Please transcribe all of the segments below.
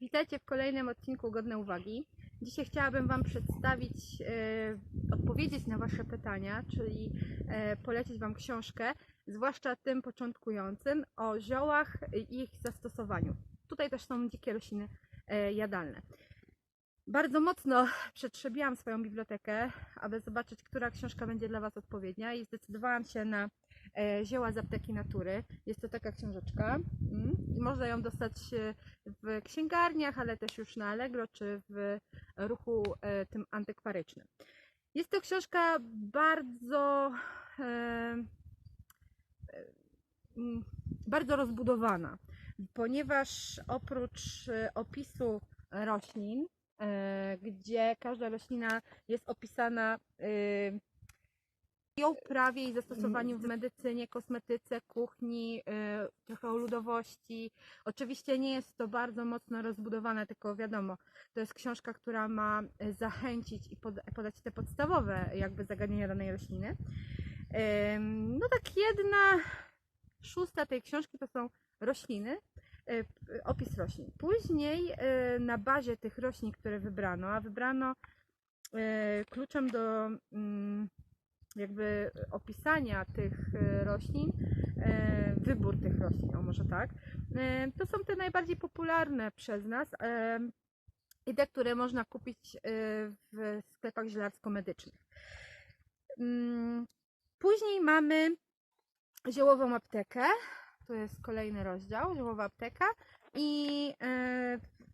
Witajcie w kolejnym odcinku Godne Uwagi. Dzisiaj chciałabym Wam przedstawić, e, odpowiedzieć na Wasze pytania, czyli e, polecić Wam książkę, zwłaszcza tym początkującym, o ziołach i ich zastosowaniu. Tutaj też są dzikie rośliny e, jadalne. Bardzo mocno przetrzebiłam swoją bibliotekę, aby zobaczyć, która książka będzie dla Was odpowiednia i zdecydowałam się na Zioła z apteki natury. Jest to taka książeczka mm, i można ją dostać e, w księgarniach, ale też już na Allegro czy w ruchu e, tym antykwarycznym. Jest to książka bardzo e, e, bardzo rozbudowana, ponieważ oprócz e, opisu roślin, e, gdzie każda roślina jest opisana ją prawie i zastosowaniu w medycynie, kosmetyce, kuchni, e, trochę o ludowości. Oczywiście nie jest to bardzo mocno rozbudowane, tylko wiadomo, to jest książka, która ma e, zachęcić i poda- podać te podstawowe jakby zagadnienia danej rośliny. No tak jedna szósta tej książki to są rośliny, p- opis roślin. Później na bazie tych roślin, które wybrano, a wybrano kluczem do mm, jakby opisania tych e, roślin, e, wybór tych roślin, o może tak, e, to są te najbardziej popularne przez nas i te, które można kupić w sklepach zielarsko-medycznych. Mm, Później mamy ziołową aptekę, to jest kolejny rozdział, ziołowa apteka. I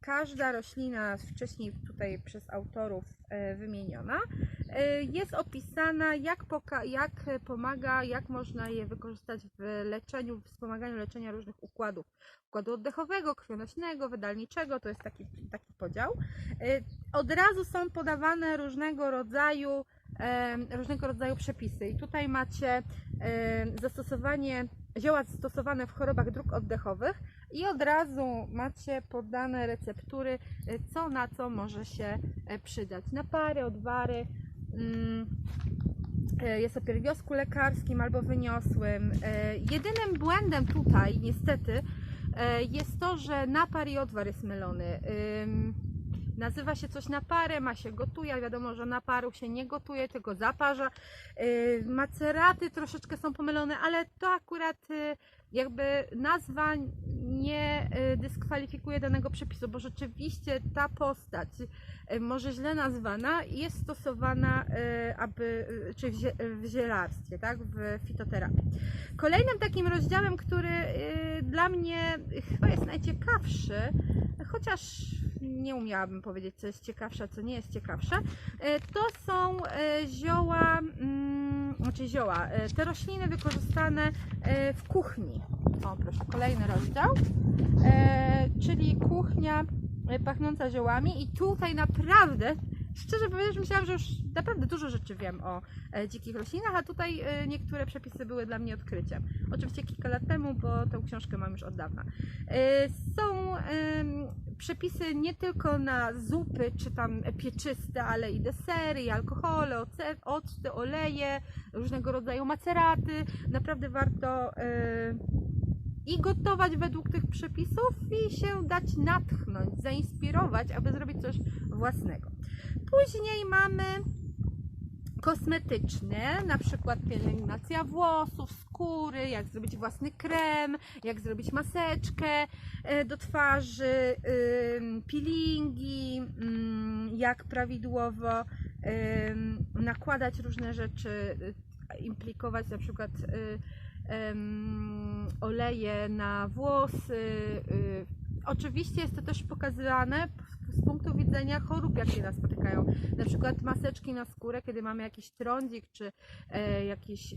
każda roślina wcześniej tutaj przez autorów wymieniona jest opisana jak, jak pomaga, jak można je wykorzystać w leczeniu, w wspomaganiu leczenia różnych układów. Układu oddechowego, krwionośnego, wydalniczego, to jest taki, taki podział. E, Od razu są podawane różnego rodzaju e, różnego rodzaju przepisy. I tutaj macie e, zastosowanie zioła zastosowane w chorobach dróg oddechowych i od razu macie podane receptury, e, co na co może się e, przydać. Napary, odwary. Mm, e, Jest o pierwiostku lekarskim albo wyniosłym. E, Jedynym błędem tutaj, niestety, e, jest to, że napar i odwar jest mylony. Nazywa się coś naparem, a się gotuje. Wiadomo, że naparu się nie gotuje, tylko zaparza. Yy, Maceraty troszeczkę są pomylone, ale to akurat yy, jakby nazwa nie yy, dyskwalifikuje danego przepisu, bo rzeczywiście ta postać, może źle nazwana, jest stosowana, aby, czy w, zie- w zielarstwie, tak, w fitoterapii. Kolejnym takim rozdziałem, który dla mnie chyba jest najciekawszy, chociaż nie umiałabym powiedzieć, co jest ciekawsze, co nie jest ciekawsze, e, to są e, zioła, mm, znaczy zioła, e, te rośliny wykorzystane w kuchni. O, proszę, kolejny rozdział, czyli kuchnia pachnąca ziołami. I tutaj naprawdę, szczerze powiedziawszy, myślałam, że już naprawdę dużo rzeczy wiem o e, dzikich roślinach, a tutaj e, niektóre przepisy były dla mnie odkryciem. Oczywiście kilka lat temu, bo tę książkę mam już od dawna. E, Są przepisy nie tylko na zupy czy tam pieczyste, ale i desery, i alkohole, octy, oleje, różnego rodzaju maceraty. Naprawdę warto i gotować według tych przepisów i się dać natchnąć, zainspirować, aby zrobić coś własnego. Później mamy kosmetyczne, na przykład pielęgnacja włosów, skóry, jak zrobić własny krem, jak zrobić maseczkę e, do twarzy, peelingi, ym, jak prawidłowo nakładać różne rzeczy, y, implikować na przykład y, oleje na włosy. y. Oczywiście jest to też pokazywane z punktu widzenia chorób, jakie nas spotykają. Na przykład maseczki na skórę, kiedy mamy jakiś trądzik, czy e, jakieś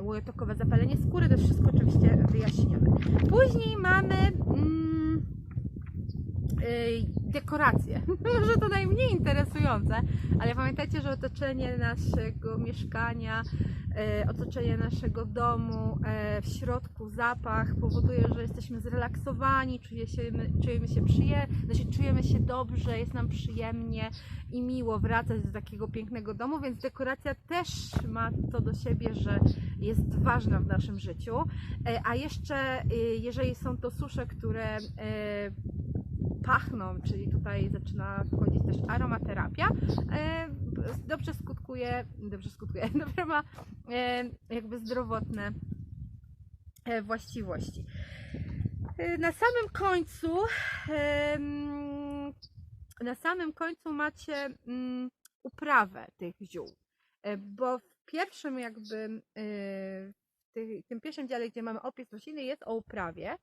łojotokowe zapalenie skóry, to wszystko oczywiście wyjaśnione. Później mamy mm, dekoracje. Może to najmniej interesujące, ale pamiętajcie, że otoczenie naszego mieszkania, e, otoczenie naszego domu, e, w środku zapach powoduje, że jesteśmy zrelaksowani, czuje się, czujemy się przyjemnie, znaczy czujemy się dobrze, jest nam przyjemnie i miło wracać do takiego pięknego domu, więc dekoracja też ma to do siebie, że jest ważna w naszym życiu. A jeszcze, jeżeli są to susze, które pachną, czyli tutaj zaczyna wchodzić też aromaterapia, e, dobrze skutkuje, dobrze skutkuje, dobrze ma e, jakby zdrowotne e, właściwości. Na samym końcu na samym końcu macie mm, uprawę tych ziół, bo w pierwszym jakby w ty- tym pierwszym dziale, gdzie mamy opis rośliny jest o uprawie,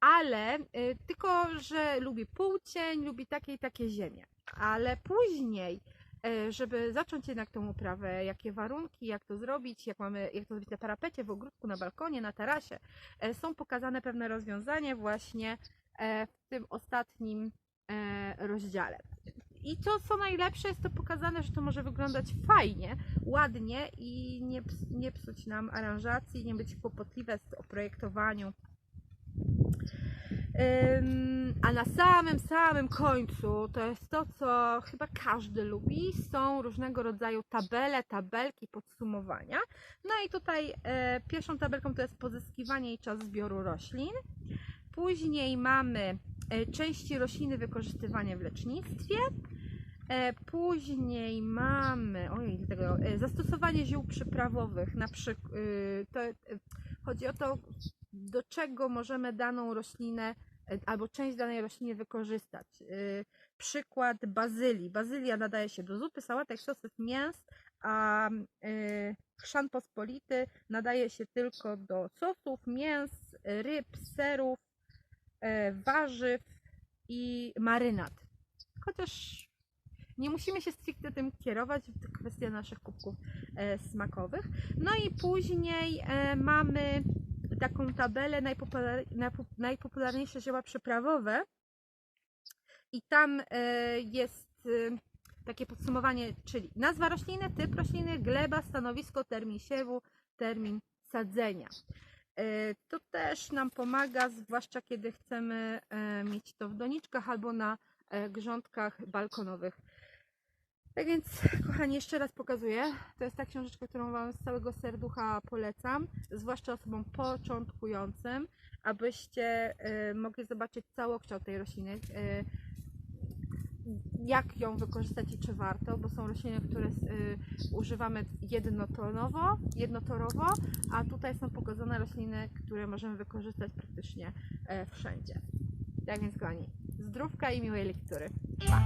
ale e, tylko, że lubi półcień, lubi takie i takie ziemie. Ale później, e, żeby zacząć jednak tą uprawę, jakie warunki, jak to zrobić, jak mamy, jak to zrobić na parapecie, w ogródku, na balkonie, na tarasie, e, są pokazane pewne rozwiązania właśnie e, w tym ostatnim e, rozdziale. I to, co najlepsze, jest to pokazane, że to może wyglądać fajnie, ładnie i nie, nie psuć nam aranżacji, nie być kłopotliwe o projektowaniu. A na samym, samym końcu to jest to, co chyba każdy lubi. Są różnego rodzaju tabele, tabelki, podsumowania. No i tutaj e, pierwszą tabelką to jest pozyskiwanie i czas zbioru roślin. Później mamy e, części rośliny wykorzystywane w lecznictwie. E, Później mamy ojej, tego, zastosowanie ziół przyprawowych. Na przykład, to e, chodzi o to, do czego możemy daną roślinę e, albo część danej rośliny wykorzystać. Y, Przykład bazylii. Bazylia nadaje się do zupy, sałatek, sosów, mięs, a y, chrzan pospolity nadaje się tylko do sosów, mięs, ryb, serów, e, warzyw i marynat. Chociaż nie musimy się stricte tym kierować, to kwestia naszych kubków e, smakowych. No i później e, mamy taką tabelę najpopular, najpo- najpopularniejsze zioła przyprawowe i tam e, jest e, takie podsumowanie, czyli nazwa rośliny, typ rośliny, gleba, stanowisko, termin siewu, termin sadzenia. E, To też nam pomaga, zwłaszcza kiedy chcemy mieć to w doniczkach albo na grządkach balkonowych. Tak więc, kochani, jeszcze raz pokazuję. To jest ta książeczka, którą Wam z całego serducha polecam, zwłaszcza osobom początkującym, abyście e, mogli zobaczyć całokształt tej rośliny, e, jak ją wykorzystać i czy warto, bo są rośliny, które e, używamy jednotonowo, jednotorowo, a tutaj są pokazane rośliny, które możemy wykorzystać praktycznie e, wszędzie. Tak więc, kochani, zdrówka i miłej lektury. Pa!